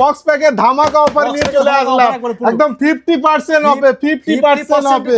Box প্যাকে ধামাকা offer নিয়ে চলে আসলাম। একদম ফিফটি পার্সেন্ট অফে ফিফটি পার্সেন্ট 50% অফে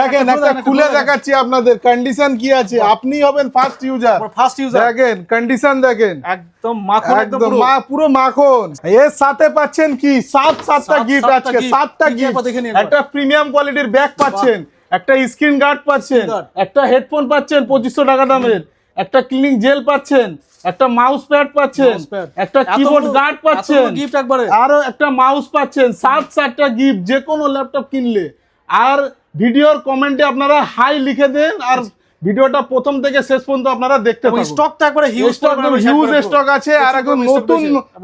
দেখেন একটা খুলে দেখাচ্ছি আপনাদের। কন্ডিশন কি আছে? আপনি হবেন ফার্স্ট ইউজার ফার্স্ট ইউজার দেখেন কন্ডিশন দেখেন। একদম মাখন একদম পুরো মা পুরো মাখন। এর সাথে পাচ্ছেন কি? সাত সাতটা গিফট সাতটা আজকে গিফট। একটা প্রিমিয়াম কোয়ালিটির ব্যাগ পাচ্ছেন। একটা স্ক্রিন গার্ড পাচ্ছেন। একটা হেডফোন পাচ্ছেন পঁচিশশো টাকা দামের। একটা ক্লিনিং জেল পাচ্ছেন একটা মাউস প্যাড পাচ্ছেন একটা কিবোর্ড গার্ড পাচ্ছেন gift একবারে। আরও একটা মাউস পাচ্ছেন সাত সাতটা গিফট যে কোনো ল্যাপটপ কিনলে। আর ভিডিওর কমেন্টে আপনারা হাই লিখে দেন আর ভিডিওটা প্রথম থেকে শেষ পর্যন্ত আপনারা দেখতে থাকুন। স্টক তো একবারে হিউজ স্টক হিউজ স্টক আছে আর একদম নতুন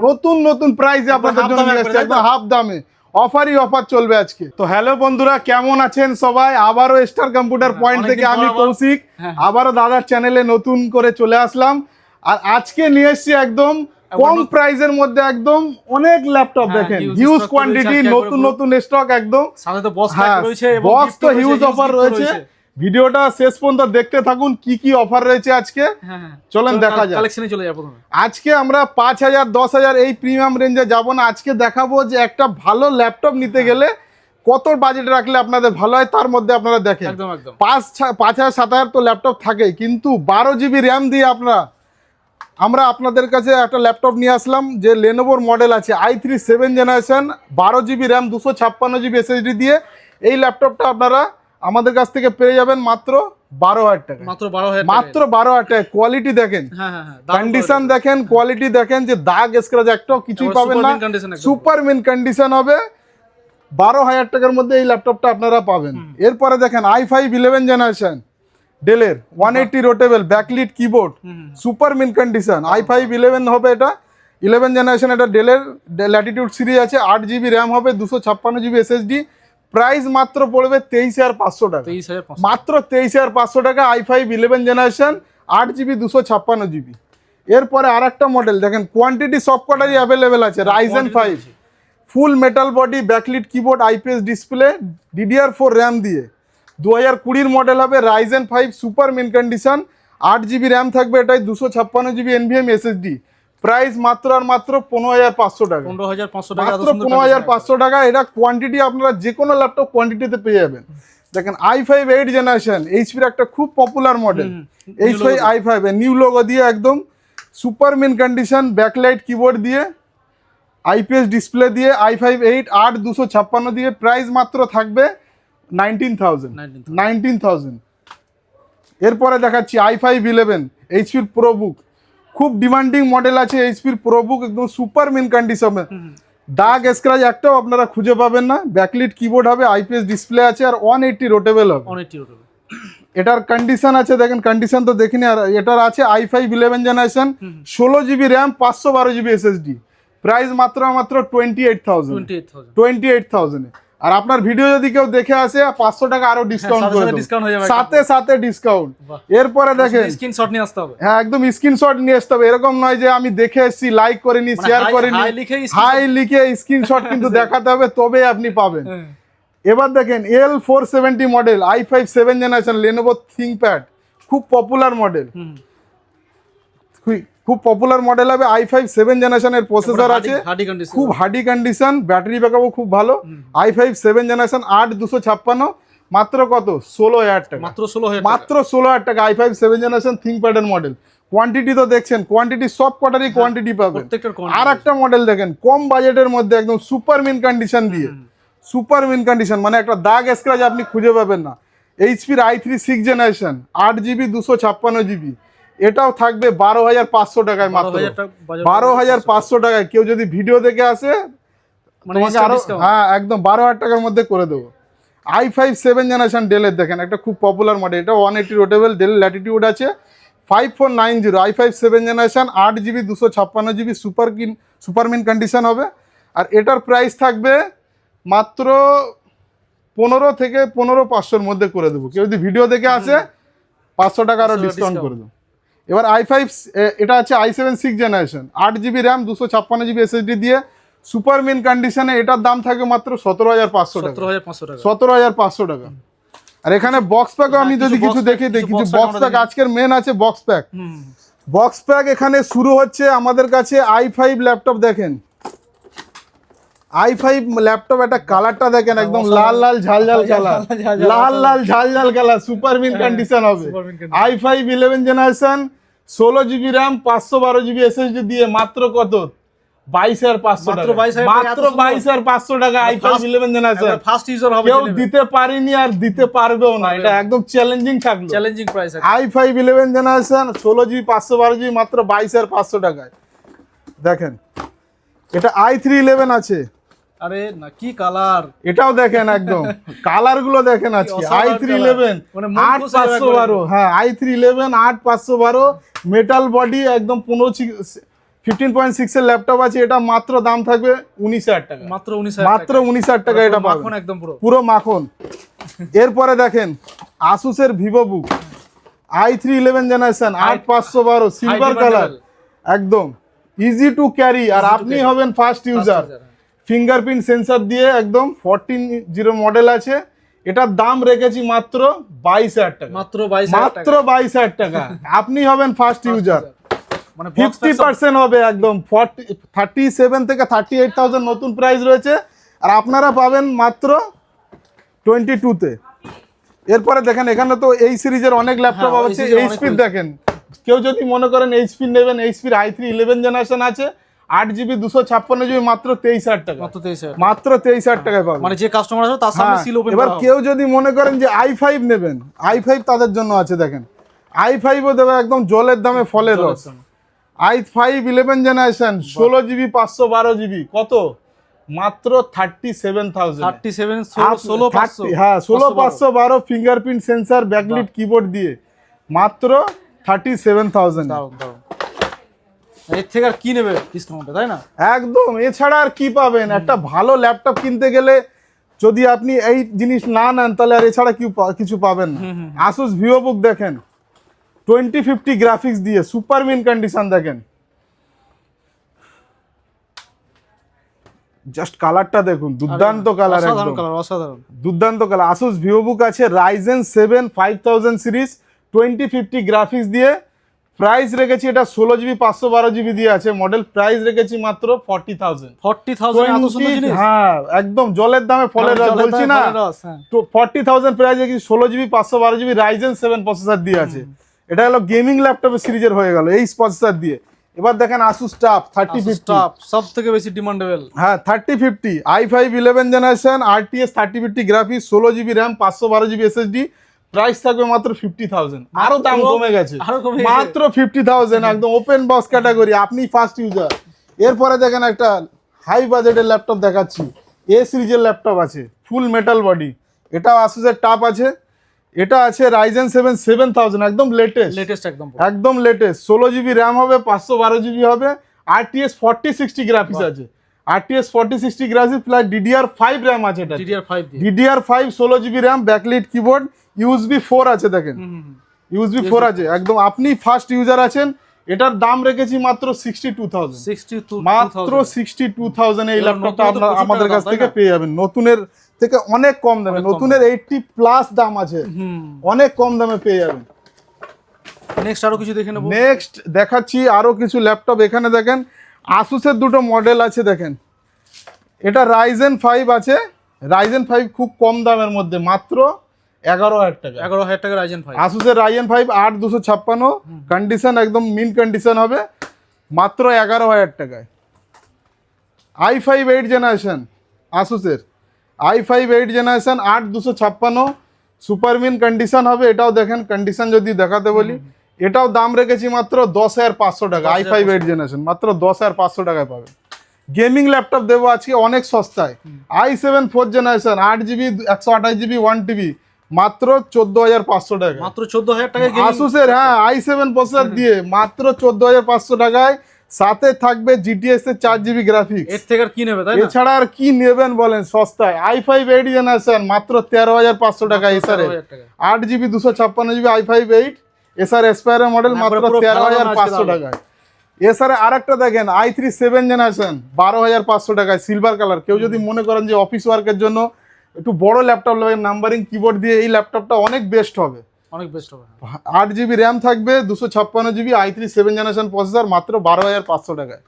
নতুন নতুন প্রাইসে আপনাদের জন্য একদম হাফ দামে। অফারই অফার চলবে আজকে। তো হ্যালো বন্ধুরা কেমন আছেন সবাই? আবারও স্টার কম্পিউটার পয়েন্ট থেকে আমি কৌশিক। হ্যাঁ। আবারও দাদার চ্যানেলে নতুন করে চলে আসলাম। আর আজকে নিয়ে এসছি একদম কম প্রাইজের মধ্যে একদম অনেক ল্যাপটপ হ্যাঁ, দেখেন। হিউজ কোয়ান্টিটি নতুন নতুন স্টক একদম। সাথে তো বক্স হ্যাঁ রয়েছে বক্স তো হিউজ অফার রয়েছে। ভিডিওটা শেষ পর্যন্ত দেখতে থাকুন কি কি অফার রয়েছে আজকে। হ্যাঁ চলেন দেখা যাক। কালেকশনে চলে যাব আজকে আমরা পাঁচ হাজার দশ হাজার এই প্রিমিয়াম রেঞ্জে যাব না। আজকে দেখাবো যে একটা ভালো ল্যাপটপ নিতে গেলে কত বাজেট রাখলে আপনাদের ভালো হয় তার মধ্যে আপনারা দেখেন। একদম একদম। পাঁচ পাঁচ হাজার সাত হাজার তো ল্যাপটপ থাকেই কিন্তু বারো জিবি র্যাম দিয়ে আপনারা আমরা আপনাদের কাছে একটা ল্যাপটপ নিয়ে আসলাম যে লেনোভোর মডেল আছে আই থ্রি সেভেন জেনারেশন বারো জিবি র্যাম দুশো ছাপ্পান্ন জিবি এসএসডি দিয়ে। এই ল্যাপটপটা আপনারা আমাদের কাছ থেকে পেয়ে যাবেন মাত্র বারো হাজার টাকা। মাত্র বারো হাজার মাত্র বারো হাজার টাকা কোয়ালিটি দেখেন। হ্যাঁ হ্যাঁ হ্যাঁ কন্ডিশন দেখেন কোয়ালিটি দেখেন যে দাগ স্ক্র্যাচ একটাও কিছুই পাবেন না। সুপার মিন কন্ডিশন হবে। বারো হাজার টাকার মধ্যে এই ল্যাপটপটা আপনারা পাবেন। এরপরে দেখেন আই ফাইভ ইলেভেন জেনারেশন ডেলের one eighty rotatable backlit keyboard super mint condition I five eleven হবে এটা। ইলেভেন জেনারেশন এটা ডেলের ল্যাটিটিউড সিরিজ আছে আট জিবি র্যাম হবে দুশো ছাপ্পান্ন জিবি এসএসডি প্রাইস মাত্র পড়বে তেইশ হাজার পাঁচশো টাকা। মাত্র তেইশ হাজার পাঁচশো টাকা আই ফাইভ ইলেভেন জেনারেশন আট জিবি দুশো ছাপ্পান্ন জিবি এরপরে আর একটা মডেল দেখেন কোয়ান্টিটি সব কটারই অ্যাভেলেবেল আছে Ryzen five full metal body backlit keyboard IPS display DDR four RAM দিয়ে। দু হাজার কুড়ির মডেল হবে Ryzen five super mint condition আট জিবি র্যাম থাকবে এটাই দুশো ছাপ্পান্ন জিবি এনভিএম এসএসডি প্রাইস মাত্র আর মাত্র পনেরো হাজার পাঁচশো টাকা। পনেরো হাজার পাঁচশো টাকা মাত্র পনেরো হাজার পাঁচশো টাকা। এটা কোয়ান্টিটি আপনারা যে কোনো ল্যাপটপ কোয়ান্টিটিতে পেয়ে যাবেন। দেখেন আই ফাইভ এইট জেনারেশন এইচপির একটা খুব popular model H five I five new logo দিয়ে একদম super mint condition backlight keyboard দিয়ে আইপিএস ডিসপ্লে দিয়ে আই ফাইভ এইট আট দুশো ছাপ্পান্ন দিয়ে প্রাইস মাত্র থাকবে নাইনটিন থাউজেন্ড নাইনটিন থাউজেন্ড এরপরে দেখাচ্ছি আই ফাইভ ইলেভেন এইচপির প্রোবুক খুব ডিমান্ডিং মডেল আছে এইচপির প্রোবুক একদম সুপার মেন কন্ডিশন দাগ স্ক্র্যাচ একটাও আপনারা খুঁজে পাবেন না। ব্যাকলিট কিবোর্ড হবে আইপিএস ডিসপ্লে আছে আর ওয়ান এইটটি রোটেবল হবে। এটার কন্ডিশন আছে দেখেন কন্ডিশন তো দেখিনি আর এটার আছে আই ফাইভ ইলেভেন জেনারেশন ষোলো জিবি র্যাম পাঁচশো বারো জিবি এসএসডি প্রাইস মাত্র মাত্র twenty eight thousand twenty eight থাউজেন্ডে আর আপনার ভিডিও যদি কেউ দেখে আসে পাঁচশো টাকা আরও ডিসকাউন্ট করে সাথে হয়ে যাবে সাথে সাথে ডিসকাউন্ট এরপরে দেখেন। স্ক্রিনশট নিয়ে আসতে হবে? হ্যাঁ একদম স্ক্রিনশট নিয়ে আসতে হবে। এরকম নয় যে আমি দেখে এসেছি লাইক করিনি মানে শেয়ার করিনি। hi হাই লিখে স্ক্রিনশট কিন্তু দেখাতে হবে তবে আপনি পাবেন। হ্যাঁ। এবার দেখেন L four seventy model I five seven generation Lenovo ThinkPad খুব পপুলার মডেল। খুব পপুলার মডেল হবে আই ফাইভ সেভেন জেনারেশনের প্রসেসর আছে। খুব হার্ডি কন্ডিশন ব্যাটারি ব্যাকআপও খুব ভালো। আই ফাইভ সেভেন জেনারেশন আট দুশো ছাপ্পান্ন। মাত্র কত? ষোলো হাজার টাকা। মাত্র ষোলো হাজার মাত্র ষোলো হাজার টাকা আই ফাইভ সেভেন জেনারেশন থিঙ্কপ্যাডের মডেল কোয়ান্টিটি তো দেখছেন কোয়ান্টিটি সব কটারই কোয়ান্টিটি পাবেন। আর একটা মডেল দেখেন কম বাজেটের মধ্যে একদম সুপার মিন কন্ডিশন দিয়ে। সুপার মিন কন্ডিশন মানে একটা দাগ স্ক্র্যাচ আপনি খুঁজে পাবেন না। এইচপির আই থ্রি সিক্স জেনারেশন আট জিবি দুশো ছাপ্পান্ন জিবি এটাও থাকবে বারো হাজার পাঁচশো টাকায় মাত্র। বারো হাজার পাঁচশো টাকায়। কেউ যদি ভিডিও দেখে আসে মানে তোমাকে আরও হ্যাঁ একদম বারো হাজার টাকার মধ্যে করে দেবো। আই ফাইভ সেভেন জেনারেশন ডেলের দেখেন একটা খুব পপুলার মডেল এটা one eighty rotatable Dell Latitude আছে। Five four nine zero I five seven generation আট জিবি দুশো ছাপ্পান্ন GB super keen super mint condition হবে। আর এটার প্রাইস থাকবে মাত্র পনেরো থেকে পনেরো পাঁচশোর মধ্যে করে দেবো। কেউ যদি ভিডিও দেখে আসে পাঁচশো টাকা আরও ডিসকাউন্ট করে দেবো। এবার আই ফাইভ এটা আছে আই সেভেন সিক্স জেনারেশন আট জিবি র্যাম দুশো ছাপ্পান্ন জিবি এসএসডি দিয়ে সুপার মেন কন্ডিশনে এটার দাম থাকে মাত্র সতেরো হাজার পাঁচশো টাকা। সতেরো হাজার পাঁচশো টাকা। আর এখানে বক্স প্যাকও আমি হ্যাঁ, যদি কিছু দেখে দিই কিছু বক্স প্যাক আজকের মেন আছে বক্স প্যাক বক্স প্যাক এখানে শুরু হচ্ছে আমাদের কাছে আই ফাইভ ল্যাপটপ দেখেন। আই ফাইভ ল্যাপটপ একটা কালারটা দেখেন একদম লাল লাল ঝাল ঝাল কালার লাল লাল ঝাল। ঝাল কালার সুপার মিন কন্ডিশন হবে। আই ফাইভ ইলেভেন জেনারেশন ষোলো জিবি র্যাম পাঁচশো বারো জিবি এসএসডি দিয়ে মাত্র কত? বাইশ হাজার পাঁচশো মাত্র টাকা। 22,000 টাকা, মাত্র এত সুন্দর। বাইশ হাজার পাঁচশো টাকা I five eleven generation first user হবে কেউ দিতে পারেনি আর দিতে পারবেও না। এটা একদম চ্যালেঞ্জিং থাকল। Challenging price I five eleven generation ষোলো জিবি পাঁচশো বারো জিবি মাত্র বাইশ হাজার পাঁচশো টাকায়। দেখেন এটা আই থ্রি ইলেভেন আছে। আরে না কি কালার এটাও দেখেন একদম। কালারগুলো দেখেন আজকে। আই থ্রি ইলেভেন আট পাঁচশো বারো। হ্যাঁ আই থ্রি ইলেভেন আট পাঁচশো বারো। মেটাল বডি একদম পনেরো ফিফটিন পয়েন্ট সিক্স এর ল্যাপটপ আছে। এটা মাত্র দাম থাকবে উনিশ হাজার টাকা। মাত্র উনিশ মাত্র উনিশ হাজার টাকা এটা মাখন একদম পুরো। পুরো মাখন। এরপরে দেখেন আসুসের Vivo book I three eleven generation আট পাঁচশো বারো সিলভার কালার একদম। ইজি টু ক্যারি আর আপনি হবেন ফার্স্ট ইউজার ফিঙ্গারপ্রিন্ট সেন্সার দিয়ে একদম ফোরটিন জিরো মডেল আছে। এটার দাম রেখেছি মাত্র বাইশ হাজার টাকা। মাত্র বাইশ মাত্র বাইশ হাজার টাকা। আপনি হবেন ফার্স্ট ইউজার মানে ফিফটি পার্সেন্ট হবে একদম। ফর্টি থার্টি সেভেন থেকে থার্টি এইট থাউজেন্ড নতুন প্রাইস রয়েছে। আর আপনারা পাবেন মাত্র টোয়েন্টি টুতে এরপরে দেখেন এখানে তো এই সিরিজের অনেক ল্যাপটপ আছে। এইচপির দেখেন। কেউ যদি মনে করেন এইচপি নেবেন এইচপির আই থ্রি ইলেভেন জেনারেশন আছে। আট জিবি দুশো ছাপ্পান্ন জিবি মাত্র তেইশ হাজার টাকা। মাত্র তেইশ হাজার। মাত্র তেইশ হাজার টাকায় পাবেন। মানে যে কাস্টমার আছে তার সামনে হ্যাঁ, সিল ওপেন এবার কেউ যদি মনে করেন যে আই ফাইভ নেবেন আই ফাইভ তাদের জন্য আছে দেখেন। আই ফাইভও দেবে একদম জলের দামে ফলের রস। আই ফাইভ ইলেভেন জেনারেশন ষোলো জিবি পাঁচশো বারো জিবি কত? মাত্র thirty seven thousand thirty seven ষোলো হ্যাঁ ষোলো পাঁচশো বারো। ফিঙ্গারপ্রিন্ট সেন্সার ব্যাকলিট কিবোর্ড দিয়ে। মাত্র থার্টি সেভেন থাউজেন্ড এর থেকে আর কি নেবে ডিসকাউন্টে তাই না? একদম এছাড়া আর কি পাবেন? একটা ভালো ল্যাপটপ কিনতে গেলে যদি আপনি এই জিনিস না নেন তাহলে আর এছাড়া কি কিছু পাবেন না। আসুস ভিভো বুক দেখেন টোয়েন্টি ফিফটি গ্রাফিক্স দিয়ে সুপার মিন কন্ডিশন দেখেন। জাস্ট কালারটা দেখুন দুর্দান্ত কালার অসাধারণ কালার অসাধারণ। দুর্দান্ত কালার আসুস ভিভো বুক আছে Ryzen seven five thousand series twenty fifty graphics দিয়ে প্রাইস রেখেছি এটা ষোলো জিবি পাঁচশো বারো জিবি দিয়ে আছে। মডেল প্রাইস রেখেছি মাত্র ফর্টি থাউজেন্ড। ফর্টি থাউজেন্ড হ্যাঁ একদম জলের দামে ফলের রস বলছি না? হ্যাঁ। তো ফর্টি থাউজেন্ড প্রাইস কি ষোলো জিবি পাঁচশো বারো জিবি রাইজেন সেভেন প্রসেসর দিয়ে আছে। এটা হলো গেমিং ল্যাপটপের সিরিজের হয়ে গেল এই প্রসেসর দিয়ে। এবার দেখেন আসুস স্টাফ থার্টি ফিফটি সব থেকে বেশি ডিমান্ডেবল হ্যাঁ thirty fifty I five eleven generation R T X thirty fifty graphics ষোলো জিবি র্যাম পাঁচশো বারো জিবি এসএসডি প্রাইস থাকবে মাত্র ফিফটি থাউজেন্ড আরও দাম কমে গেছে। আরও মাত্র ফিফটি থাউজেন্ড একদম ওপেন বক্স ক্যাটাগরি আপনি ফার্স্ট ইউজার এরপরে দেখেন একটা হাই বাজেটের ল্যাপটপ দেখাচ্ছি। এ সিরিজের ল্যাপটপ আছে ফুল মেটাল বডি এটাও আসুসের টাপ আছে। এটা আছে রাইজেন সেভেন সেভেন থাউজেন্ড একদম লেটেস্ট লেটেস্ট একদম একদম লেটেস্ট ষোলো জিবি র্যাম হবে পাঁচশো বারো জিবি হবে। আরটিএস ফর্টি সিক্সটি গ্রাফিক্স আছে। RTX forty sixty graphics plus DDR five RAM আছে এটা। ডিডিআর ফাইভ ডিডিআর ফাইভ ষোলো GB RAM backlit keyboard USB four আছে দেখেন। ইউএসবি ফোর আছে। একদম আপনি ফার্স্ট ইউজার আছেন এটার দাম রেখেছি মাত্র সিক্সটি টু থাউজেন্ড 62 মাত্র সিক্সটি টু থাউজেন্ড এই ল্যাপটপটা আপনার আমাদের কাছ থেকে পেয়ে যাবেন। নতুনের থেকে অনেক কম দামে নতুনের এইটটি প্লাস দাম আছে। অনেক কম দামে পেয়ে যাবেন। নেক্সট আরও কিছু দেখে নেব? নেক্সট দেখাচ্ছি আরও কিছু ল্যাপটপ এখানে দেখেন। আসুসের দুটো মডেল আছে দেখেন। এটা রাইজেন ফাইভ আছে। রাইজেন ফাইভ খুব কম দামের মধ্যে মাত্র এগারো হাজার টাকা। এগারো হাজার টাকা রাইজেন ফাইভ আসুসের রাইজেন ফাইভ আট দুশো ছাপ্পান্ন। কন্ডিশন একদম মিন কন্ডিশন হবে। মাত্র এগারো হাজার টাকায়। আই ফাইভ এইট জেনারেশন আসুসের আই ফাইভ এইট জেনারেশন আট দুশো ছাপ্পান্ন। সুপার মিন কন্ডিশন হবে এটাও দেখেন। কন্ডিশন যদি দেখাতে বলি এটাও দাম রেখেছি মাত্র দশ হাজার পাঁচশো টাকা আই ফাইভ এইট জেনারেশন মাত্র দশ হাজার পাঁচশো টাকায় পাবে। গেমিং ল্যাপটপ দেবো আজকে অনেক সস্তায়। আই সেভেন ফোর জেনারেশন আট জিবি একশো আঠাশ জিবি ওয়ান টিবি মাত্র চোদ্দ হাজার পাঁচশো টাকা মাত্র চোদ্দ হাজার টাকা আসুসের হ্যাঁ আই সেভেন প্রসেসর দিয়ে মাত্র চোদ্দ হাজার পাঁচশো টাকায়। সাথে থাকবে জিটিএস এর চার জিবি গ্রাফিক্স এর থেকে আর কি নেবে তাই না? এছাড়া আর কি নেবেন বলেন সস্তায়? আই ফাইভ এইট জেনারেশন মাত্র তেরো হাজার পাঁচশো টাকা এসারে আট জিবি দুশো ছাপ্পান্ন জিবি আই ফাইভ এইট এসার এসপায়ারের মডেল মাত্র তেরো হাজার পাঁচশো টাকায়। এসারে আর একটা দেখেন আই থ্রি সেভেন জেনারেশন বারো হাজার পাঁচশো টাকায় সিলভার কালার কেউ যদি মনে করেন যে অফিস ওয়ার্কের জন্য একটু বড় ল্যাপটপ লাগবে নাম্বারিং কিবোর্ড দিয়ে এই ল্যাপটপটা অনেক বেস্ট হবে। অনেক বেস্ট হবে। আট জিবি র্যাম থাকবে দুশো ছাপ্পান্ন GB I three seven generation processor মাত্র বারো হাজার পাঁচশো টাকায়।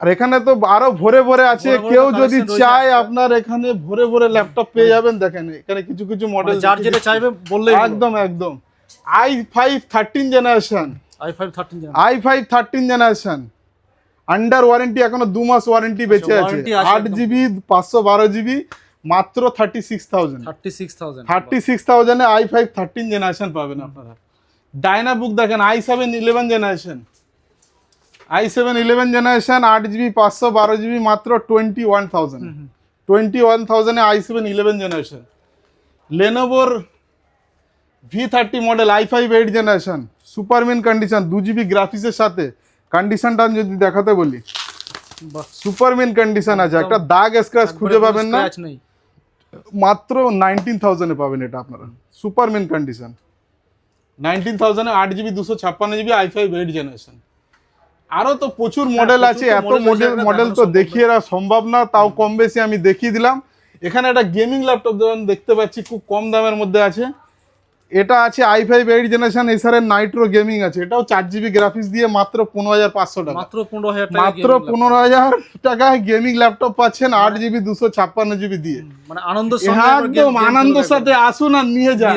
আর এখানে তো আরও ভরে ভরে আছে কেউ যদি চায় আপনার এখানে ভরে ভরে ল্যাপটপ পেয়ে যাবেন দেখেন এখানে কিছু কিছু মডেল মানে যার যেটা চাইবে বললেই একদম একদম। I five thirteen generation I five thirteen I five thirteen generation under warranty এখনও দু মাস ওয়ারেন্টি বেঁচে আছে। আট জিবি পাঁচশো বারো জিবি মাত্র thirty six thousand thirty six thousand thirty six থাউজেন্ডে I five thirteen generation পাবেন আপনারা। ডায়না বুক দেখেন I seven eleven generation I seven eleven generation আট জিবি পাঁচশো বারো জিবি মাত্র twenty one thousand twenty one থাউজেন্ডে I seven eleven generation লেনোভোর V thirty model I five eight generation super mint condition দু GB গ্রাফিক্সের সাথে। কন্ডিশনটা আমি যদি দেখাতে বলি বাহ। সুপারমিন কন্ডিশন আছে। একটা দাগ স্ক্র্যাচ খুঁজে পাবেন না। মাত্র নাইনটিন থাউজেন্ডে পাবেন এটা আপনারা। সুপার মেন কন্ডিশন নাইনটিন থাউজেন্ডে আট জিবি দুশো ছাপ্পান্ন GB I five eight generation আরও তো প্রচুর মডেল আছে। এত মডেল মডেল তো দেখিয়ে রাখা সম্ভব না তাও কম বেশি আমি দেখিয়ে দিলাম। এখানে একটা গেমিং ল্যাপটপ দেখতে পাচ্ছি খুব কম দামের মধ্যে আছে। এটা আছে আই ফাইভ এইট জেনারেশন এসারের নাইট্রো গেমিং আছে। এটাও চার জিবি গ্রাফিক্স দিয়ে মাত্র পনেরো হাজার পাঁচশো টাকা। মাত্র পনেরো হাজার মাত্র পনেরো হাজার টাকায় গেমিং ল্যাপটপ পাচ্ছেন আট জিবি দুশো ছাপ্পান্ন জিবি দিয়ে। মানে আনন্দ একদম আনন্দের সাথে আসুন আর নিয়ে যান।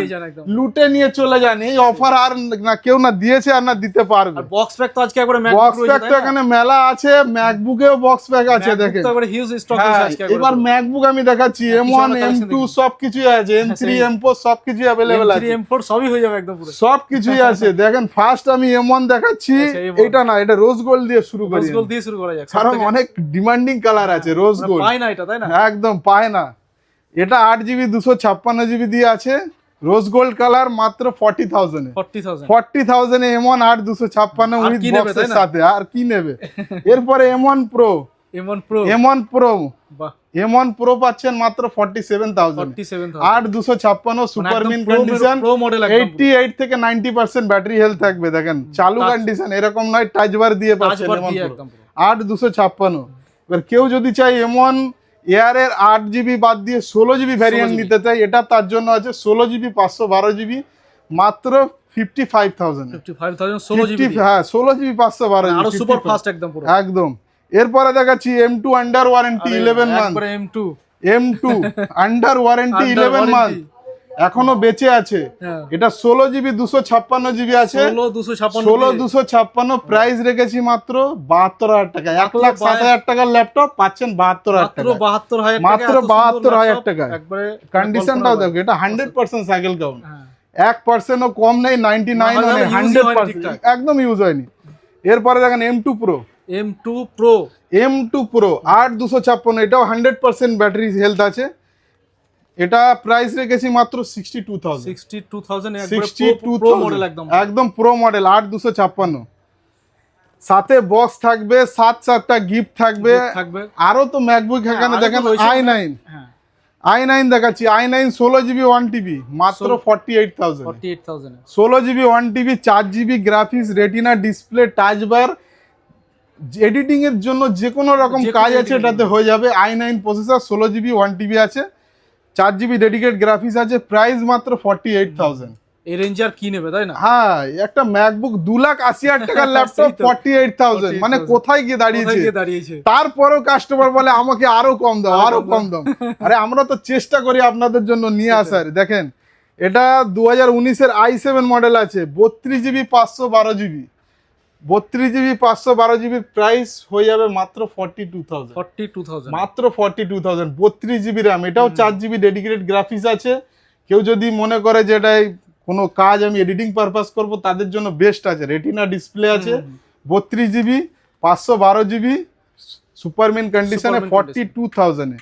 লুটে নিয়ে চলে যান। এই অফার আর না কেউ না দিয়েছে আর না দিতে পারবে। বক্স প্যাক তো আজকে একবারে বক্স প্যাক তো এখানে মেলা আছে ম্যাকবুকেও বক্স প্যাক আছে দেখেন। হিউজ স্টক হ্যাঁ, আছে এবার ম্যাকবুক আমি দেখাচ্ছি M one M two collection সব কিছুই আছে এম থ্রি এম ফোর সব কিছুই অ্যাভেলেবেল আছে। M3 M4 সবই হয়ে যাবে একদম পুরো। সব কিছুই আছে। দেখেন ফার্স্ট আমি এম ওয়ান দেখাচ্ছি। আচ্ছা, M1 এটা না এটা রোজ গোল্ড দিয়ে শুরু করি রোজ গোল্ড দিয়ে শুরু করা যাক। কারণ অনেক ডিমান্ডিং কালার আছে রোজ গোল্ড পাই না এটা তাই না? একদম পায় না। এটা আট জিবি দুশো ছাপ্পান্ন জিবি দিয়ে আছে। রোজ গোল্ড কালার মাত্র forty thousand forty thousand M one আট দুশো ছাপ্পান্ন উইথ বক্সের সাথে। আর কি নেবে? এরপরে M one pro M1 Pro M one pro বাহ। এম ওয়ান প্রো পাচ্ছেন মাত্র ফর্টি সেভেন থাউজেন্ড 47000 আট দুশো ছাপ্পান্ন super mint condition eighty eight থেকে নাইনটি পার্সেন্ট ব্যাটারি হেলথ থাকবে দেখেন। চালু কন্ডিশন এরকম নয় দিয়ে পাচ্ছেন টাচবার M1 দিয়ে পুরো আট দুশো ছাপ্পান্ন। এবার কেউ যদি চাই এম ওয়ান এয়ারের আট জিবি বাদ দিয়ে ষোলো জিবি ভ্যারিয়েন্ট নিতে চাই এটা তার জন্য আছে ষোলো জিবি পাঁচশো বারো জিবি মাত্র ফিফটি ফাইভ থাউজেন্ড 55000 16 জিবি হ্যাঁ ষোলো জিবি পাঁচশো বারো ফাস্ট একদম একদম। এরপরে দেখাচ্ছি M two under warranty eleven month একবারে M2 M two under warranty eleven month এখনও বেঁচে আছে। হ্যাঁ। এটা ষোলো জিবি দুশো ছাপ্পান্ন জিবি আছে। 16 256 ষোলো দুশো ছাপ্পান্ন প্রাইস রেখেছি মাত্র বাহাত্তর হাজার টাকা। এক লাখ সাত হাজার টাকার ল্যাপটপ পাচ্ছেন বাহাত্তর হাজার টাকা 72000 টাকা মাত্র এত সুন্দর 72,000 laptop, টাকায়। একবারে কন্ডিশনটাও দেখো এটা হান্ড্রেড পার্সেন্ট সাইকেল হ্যাঁ। এক পার্সেন্টও কম নেই নাইনটি নাইন হান্ড্রেড পার্সেন্ট একদম ইউজ হয়নি। এরপরে দেখেন M two pro M2 Pro M two pro আট দুশো ছাপ্পান্ন এটাও হান্ড্রেড পার্সেন্ট ব্যাটারি হেলথ আছে। এটা প্রাইস রেখেছি মাত্র সিক্সটি টু থাউজেন্ড 62000 একবারে সিক্সটি টু প্রো মডেল একদম। একদম প্রো মডেল আট দুশো ছাপ্পান্ন। সাথে বক্স থাকবে সাত সাতটা গিফট থাকবে। থাকবে। আরও তো ম্যাকবুক এখানে দেখেন। আই নাইন আই নাইন দেখাচ্ছি আই নাইন ষোলো জিবি ওয়ান টিবি মাত্র ফর্টি এইট থাউজেন্ড 48000 ষোলো জিবি ওয়ান টিবি চার GB graphics retina display touch bar editing এর জন্য যে কোনো রকম কাজ আছে এটাতে হয়ে যাবে। আই নাইন প্রসেসর ষোলো জিবি ওয়ান টিবি আছে। চার জিবি ডেডিকেট গ্রাফিক্স আছে। প্রাইস মাত্র ফর্টি এইট থাউজেন্ড এই রেঞ্জে আর কি নেবে তাই না? হ্যাঁ একটা ম্যাকবুক দু লাখ আশি হাজার টাকার ল্যাপটপ। ফর্টি এইট থাউজেন্ড মানে কোথায় গিয়ে দাঁড়িয়েছে? দাঁড়িয়েছে? তারপরেও কাস্টমার বলে আমাকে আরও কম দাও আরও কম দাও। আরে আমরা তো চেষ্টা করি আপনাদের জন্য নিয়ে আসার। দেখেন এটা দু হাজার উনিশের আই সেভেন মডেল আছে। বত্রিশ জিবি পাঁচশো বারো জিবি বত্রিশ জিবি পাঁচশো বারো জিবির প্রাইস হয়ে যাবে মাত্র ফর্টি টু থাউজেন্ড 42000 মাত্র ফর্টি টু থাউজেন্ড বত্রিশ জিবি র্যাম এটাও চার জিবি ডেডিকেটেড গ্রাফিক্স আছে। কেউ যদি মনে করে যে এটাই কোনো কাজ আমি এডিটিং পারপাস করব তাদের জন্য বেস্ট আছে। রেটিনা ডিসপ্লে আছে বত্রিশ জিবি পাঁচশো বারো জিবি সুপারমিন কন্ডিশনে ফর্টি টু থাউজেন্ডে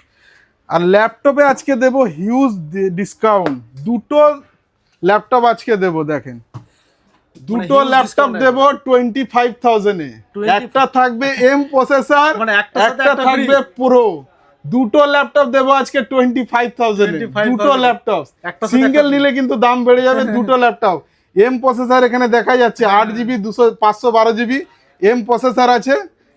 আর ল্যাপটপে আজকে দেবো হিউজ ডিসকাউন্ট দুটো ল্যাপটপ আজকে দেবো দেখেন। দুটো ল্যাপটপ দেবো টোয়েন্টি ফাইভ থাউজেন্ডে একটা থাকবে এম প্রসেসর মানে একটার সাথে একটা থাকবে প্রো দুটো ল্যাপটপ দেবো আজকে টোয়েন্টি ফাইভ থাউজেন্ড দুটো ল্যাপটপ সিঙ্গেল নিলে কিন্তু দাম বেড়ে যাবে দুটো ল্যাপটপ এম প্রসেসর এখানে দেখা যাচ্ছে আট জিবি দুশো পাঁচশো বারো জিবি এম প্রসেসর আছে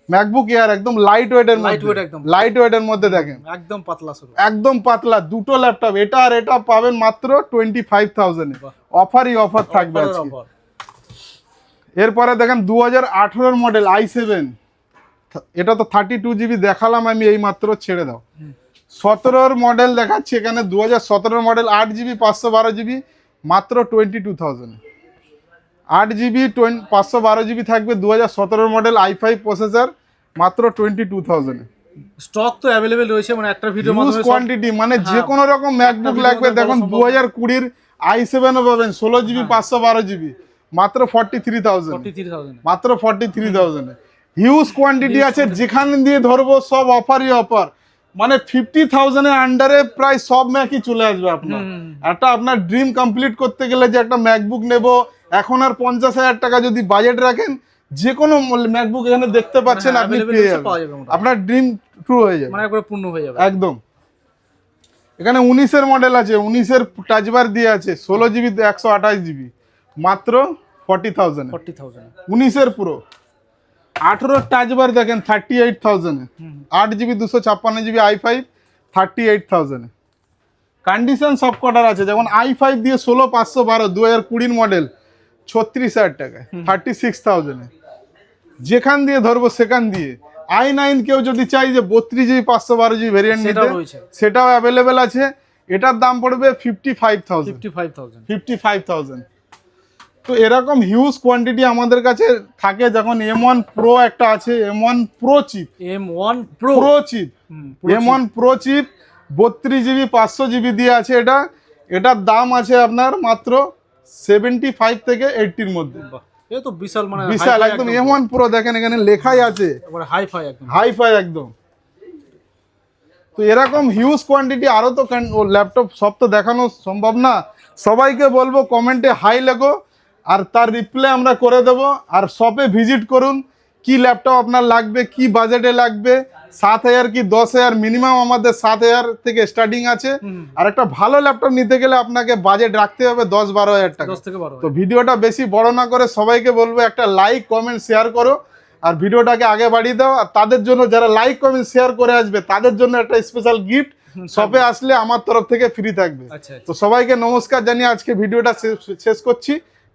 ম্যাকবুক এয়ার একদম লাইট ওয়েটের মধ্যে। Weight একদম। লাইট ওয়েটের মধ্যে দেখেন। একদম পাতলা একদম পাতলা দুটো ল্যাপটপ এটা আর এটা পাবেন মাত্র টোয়েন্টি ফাইভ থাউজেন্ড অফারই অফার থাকবে আজকে। এরপরে দেখেন দু হাজার আঠেরোর মডেল আই সেভেন এটা তো থার্টি টু জিবি দেখালাম আমি এই মাত্র ছেড়ে দাও। সতেরোর মডেল দেখাচ্ছি এখানে দু হাজার সতেরোর মডেল আট জিবি পাঁচশো বারো জিবি মাত্র টোয়েন্টি টু থাউজেন্ড আট জিবি টোয়েন্টি পাঁচশো বারো জিবি থাকবে দু হাজার সতেরোর মডেল আই ফাইভ প্রসেসর মাত্র টোয়েন্টি টু থাউজেন্ড স্টক তো অ্যাভেলেবেল রয়েছে মানে একটা ভিডিও কোয়ান্টিটি মানে যে হ্যাঁ, কোনো রকম ম্যাকবুক লাগবে দেখুন দু হাজার কুড়ির আই সেভেনও পাবেন ষোলো জিবি হ্যাঁ। পাঁচশো বারো জিবি মাত্র ফর্টি থ্রি থাউজেন্ড মাত্র forty three thousand huge quantity আছে যেখান দিয়ে ধরবো সব অফারই অফার মানে ফিফটি থাউজেন্ডের আন্ডারে প্রায় সব ম্যাকই চলে আসবে আপনার। একটা আপনার ড্রিম কমপ্লিট করতে গেলে যে একটা ম্যাকবুক নেব এখন আর পঞ্চাশ হাজার টাকা যদি বাজেট রাখেন যে কোনো ম্যাকবুক এখানে দেখতে পাচ্ছেন হ্যাঁ, আপনি পেয়ে যাবেন। আপনার ড্রিম ট্রু হয়ে যাবে। মানে একবারে পূর্ণ হয়ে যাবে। একদম। এখানে উনিশের মডেল আছে উনিশের টাচবার দিয়ে আছে ষোলো জিবি একশো আঠাশ জিবি মাত্র ফর্টি থাউজেন্ড 40000 উনিশের পুরো। আঠেরোর টাচবার দেখেন থার্টি এইট থাউজেন্ডে আট জিবি দুশো ছাপ্পান্ন GB I five thirty eight থাউজেন্ডে condition সব কটার আছে যেমন আই ফাইভ দিয়ে ষোলো পাঁচশো বারো দু হাজার কুড়ির মডেল ছত্রিশ হাজার টাকায় থার্টি সিক্স থাউজেন্ডে যেখান দিয়ে ধরবো সেখান দিয়ে। আই নাইন কেউ যদি চাই যে বত্রিশ জিবি পাঁচশো বারো জিবি ভেরিয়েন্ট নিতে সেটাও অ্যাভেলেবেল আছে। এটার দাম পড়বে fifty five thousand 55000 fifty five thousand তো এরকম হিউজ কোয়ান্টিটি আমাদের কাছে থাকে যখন এম ওয়ান প্রো একটা আছে M one pro chip M1 Pro? Pro pro chip M one pro chip বত্রিশ জিবি পাঁচশো জিবি দিয়ে আছে এটা। এটার দাম আছে আপনার মাত্র সেভেন্টি ফাইভ থেকে এইটটির মধ্যে। এ তো বিশাল মানে বিশাল একদম এম ওয়ান প্রো দেখেন এখানে লেখাই আছে। হাই ফাই একদম। হাই ফাই একদম। তো এরকম হিউজ কোয়ান্টিটি আরও তো ল্যাপটপ সব তো দেখানো সম্ভব না। সবাইকে বলব কমেন্টে হাই লেগো আর তার রিপ্লাই আমরা করে দেব। আর শপে ভিজিট করুন কি ল্যাপটপ আপনার লাগবে কি বাজেটে লাগবে সাত হাজার কি দশ হাজার মিনিমাম আমাদের সাত হাজার থেকে স্টার্টিং আছে। আর একটা ভালো ল্যাপটপ নিতে গেলে আপনাকে বাজেট রাখতে হবে দশ বারো হাজার টাকা। 10 থেকে 12 তো ভিডিওটা বেশি বড় না করে সবাইকে বলব একটা লাইক কমেন্ট শেয়ার করো। আর ভিডিওটাকে আগে বাড়িয়ে দাও। আর তাদের জন্য যারা লাইক কমেন্ট শেয়ার করে আসবে তাদের জন্য একটা স্পেশাল গিফট শপে আসলে আমার তরফ থেকে ফ্রি থাকবে। আচ্ছা আচ্ছা। তো সবাইকে নমস্কার জানিয়ে আজকে ভিডিওটা শেষ করছি।